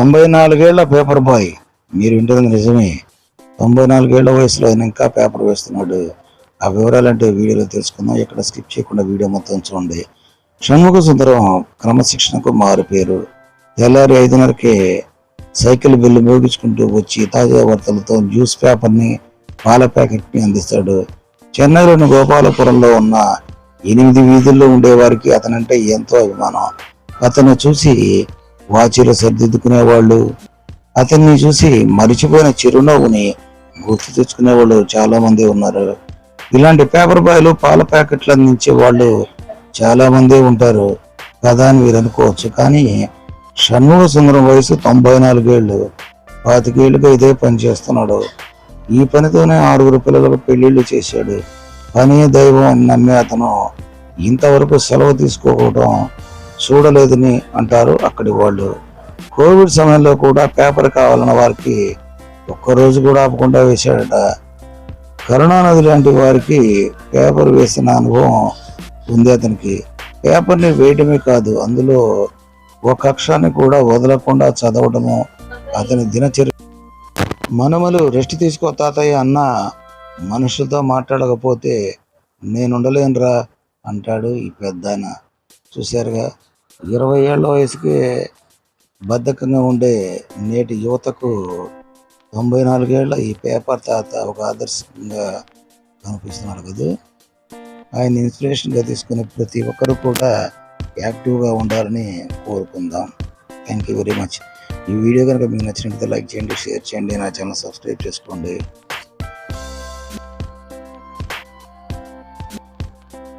తొంభై నాలుగేళ్ళ paper boy మీరు వింటుంది నిజమే. తొంభై నాలుగేళ్ళ వయసులో ఆయన ఇంకా పేపర్ వేస్తున్నాడు. ఆ వివరాలంటే వీడియోలో తెలుసుకుందాం. ఇక్కడ స్కిప్ చేయకుండా వీడియో మొత్తం చూడండి. షణ్ముఖ సుందరం క్రమశిక్షణకు మారు పేరు. తెల్లారి ఐదున్నరకే సైకిల్ బిల్లు మోగించుకుంటూ వచ్చి తాజా వార్తలతో న్యూస్ పేపర్ని పాల ప్యాకెట్ని అందిస్తాడు. చెన్నైలోని గోపాలపురంలో ఉన్న ఎనిమిది వీధుల్లో ఉండేవారికి అతనంటే ఎంతో అభిమానం. అతను చూసి వాచీలు సర్దిద్దుకునేవాళ్ళు. అతన్ని చూసి మరిచిపోయిన చిరునవ్వుని గుర్తు తెచ్చుకునే వాళ్ళు చాలా మంది ఉన్నారు. ఇలాంటి పేపర్ బాయ్లు పాల ప్యాకెట్లు అందించే వాళ్ళు చాలా మంది ఉంటారు. కదా అని మీరు అనుకోవచ్చు. కానీ షణ్ముఖ సుందరం వయసు తొంభై నాలుగేళ్ళు. పాతికేళ్ళుగా ఇదే పని చేస్తున్నాడు. ఈ పనితోనే ఆరుగురు పిల్లలకు పెళ్ళిళ్ళు చేశాడు. పని దైవం అని నమ్మే అతను ఇంతవరకు సెలవు తీసుకోవడం చూడలేదని అంటారు. అక్కడి వాళ్ళు కోవిడ్ సమయంలో కూడా పేపర్ కావాలన్న వారికి ఒక్కరోజు కూడా ఆపకుండా వేశాడట. కరుణానది లాంటి వారికి పేపర్ వేసిన అనుభవం ఉంది అతనికి. పేపర్ని వేయటమే కాదు అందులో ఒక అక్షరాన్ని కూడా వదలకుండా చదవడము అతని దినచర్య. మనమలు రెస్ట్ తీసుకో తాతయ్య అన్న మనుషులతో మాట్లాడకపోతే నేను ఉండలేనురా అంటాడు ఈ పెద్దాయన. చూశారుగా? ఇరవై ఏళ్ళ వయసుకి బద్ధకంగా ఉండే నేటి యువతకు తొంభై నాలుగేళ్ళ ఈ పేపర్ తాత ఒక ఆదర్శంగా కనిపిస్తున్నాడు కదా? ఆయన ఇన్స్పిరేషన్గా తీసుకునే ప్రతి ఒక్కరు కూడా యాక్టివ్గా ఉండాలని కోరుకుందాం. Thank you very much. ఈ వీడియో కనుక మీకు నచ్చినట్లయితే లైక్ చేయండి షేర్ చేయండి నా ఛానల్ సబ్స్క్రైబ్ చేసుకోండి.